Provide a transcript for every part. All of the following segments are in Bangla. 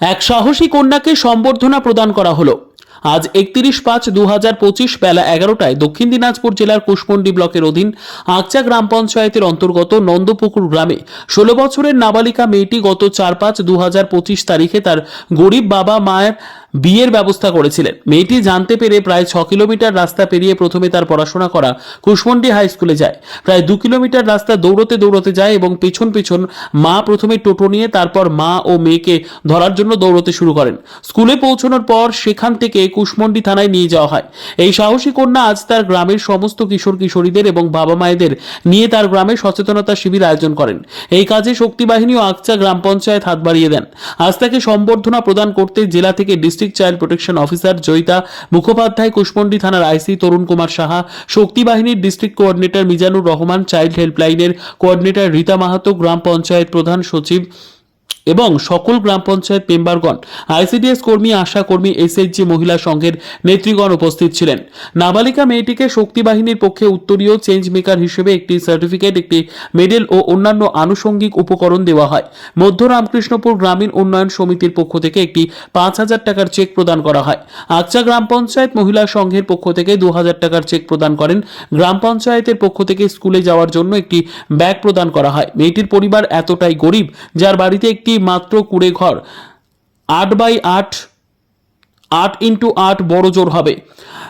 এক সাহসী কন্যাকে সম্বর্ধনা প্রদান করা হলো। আজ একত্রিশ পাঁচ দু হাজার পঁচিশ বেলা এগারোটায় দক্ষিণ দিনাজপুর জেলার কুশমন্ডি ব্লকের অধীন আকচা গ্রাম পঞ্চায়েতের অন্তর্গত নন্দপুকুর গ্রামে ষোলো বছরের নাবালিকা মেয়েটি গত চার পাঁচ দু হাজার পঁচিশ তারিখে তার গরিব বাবা মায়ের বিয়ের ব্যবস্থা করেছিলেন। মেয়েটি জানতে পেরে প্রায় ছ কিলোমিটার রাস্তা পেরিয়ে প্রথমে তার পড়াশোনা করা কুশমন্ডি হাই স্কুলে যায়। প্রায় দু কিলোমিটার রাস্তা দৌড়তে দৌড়তে যায় এবং পেছন পেছন মা প্রথমে টোটো নিয়ে তারপর মা ও মেয়েকে ধরার জন্য দৌড়তে শুরু করেন। স্কুলে পৌঁছানোর পর সেখান থেকে কুশমন্ডি থানায় নিয়ে যাওয়া হয়। এই সাহসী কন্যা আজ তার গ্রামের সমস্ত কিশোর কিশোরীদের এবং বাবা মায়েদের নিয়ে তার গ্রামে সচেতনতা শিবির আয়োজন করেন। এই কাজে শক্তি বাহিনী ও আকচা গ্রাম পঞ্চায়েত হাত বাড়িয়ে দেন। আজ তাকে সম্বর্ধনা প্রদান করতে জেলা থেকে district child protection officer Joyita Mukhopadhyay Kushmandi থানার আইসি তরুণ কুমার সাহা শক্তি বাহিনীর district coordinator Mizanur Rahman child হেল্পলাইনের coordinator Rita Mahato গ্রাম পঞ্চায়েত প্রধান সচিব এবং সকল গ্রাম পঞ্চায়েত মেম্বারগণ, আইসিডিএস কর্মী, আশা কর্মী এসএইচজি মহিলা সংঘের নেতৃগণ উপস্থিত ছিলেন। নাবালিকা মেয়েটিকে শক্তি বাহিনীর পক্ষে উত্তরীয় চেঞ্জ মেকার হিসেবে একটি সার্টিফিকেট একটি মেডেল ও অন্যান্য আনুষঙ্গিক উপকরণ দেওয়া হয়। মধ্য রামকৃষ্ণপুর গ্রামীণ উন্নয়ন সমিতির পক্ষ থেকে একটি পাঁচ হাজার টাকার চেক প্রদান করা হয়। আকচা গ্রাম পঞ্চায়েত মহিলা সংঘের পক্ষ থেকে দু হাজার টাকার চেক প্রদান করেন। গ্রাম পঞ্চায়েতের পক্ষ থেকে স্কুলে যাওয়ার জন্য একটি ব্যাগ প্রদান করা হয়। মেয়েটির পরিবার এতটাই গরিব, যার বাড়িতে একটি মাত্র কুড়ে ঘর। আট বাই আট আট ইন্টু আট বড় জোর হবে।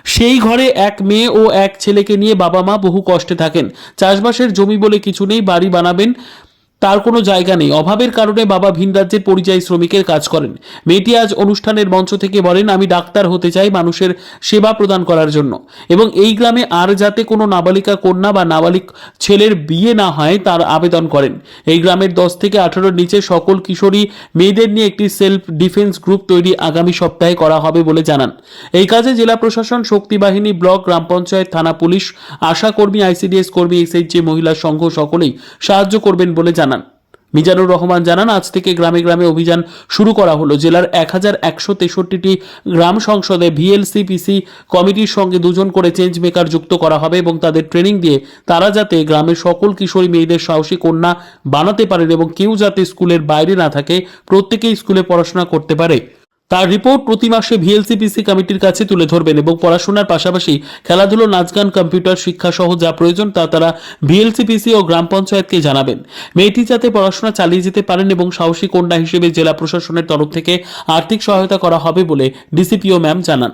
সেই ঘরে এক মেয়ে ও এক ছেলেকে নিয়ে বাবা মা বহু কষ্টে থাকেন। চাষবাসের জমি বলে কিছু নেই, বাড়ি বানাবেন। তার কোনো জায়গা নেই। অভাবের কারণে বাবা ভিন রাজ্যের পরিযায়ী শ্রমিকের কাজ করেন। মেয়েটি আজ অনুষ্ঠানের মঞ্চ থেকে বলেন, আমি ডাক্তার হতে চাই মানুষের সেবা প্রদান করার জন্য। এবং এই গ্রামে আর যাতে কোনো নাবালিকা কন্যা বা নাবালিক ছেলের বিয়ে না হয়, তার আবেদন করেন। এই গ্রামের দশ থেকে আঠারোর নিচে সকল কিশোরী মেয়েদের নিয়ে একটি সেলফ ডিফেন্স গ্রুপ তৈরি আগামী সপ্তাহে করা হবে বলে জানান। এই কাজে জেলা প্রশাসন, শক্তি বাহিনী, ব্লক, গ্রাম পঞ্চায়েত, থানা পুলিশ আশা কর্মী আইসিডিএস কর্মী, এসএইচজি, মহিলা সংঘ সকলেই সাহায্য করবেন বলে জানান। মিজানুর রহমান জানান, আজ থেকে গ্রামে গ্রামে অভিযান শুরু করা হলো। জেলার এক হাজার একশো তেষট্টিটি গ্রাম সংসদে ভিএলসিপিসি কমিটির সঙ্গে দুজন করে চেঞ্জ মেকার যুক্ত করা হবে এবং তাদের ট্রেনিং দিয়ে তারা যাতে গ্রামের সকল কিশোরী মেয়েদের সাহসী কন্যা বানাতে পারেন এবং কেউ যাতে স্কুলের বাইরে না থাকে, প্রত্যেকেই স্কুলে পড়াশোনা করতে পারে। তার রিপোর্ট প্রতি মাসে ভিএলসিপিসি কমিটির কাছে তুলে ধরবেন এবং পড়াশোনার পাশাপাশি খেলাধুলো নাচ গান কম্পিউটার শিক্ষা সহ যা প্রয়োজন তা তারা ভিএলসিপিসি ও গ্রাম পঞ্চায়েতকে জানাবেন। মেয়েটি যাতে পড়াশোনা চালিয়ে যেতে পারেন এবং সাহসী কন্যা হিসেবে জেলা প্রশাসনের তরফ থেকে আর্থিক সহায়তা করা হবে বলে ডিসিপিও ম্যাম জানান।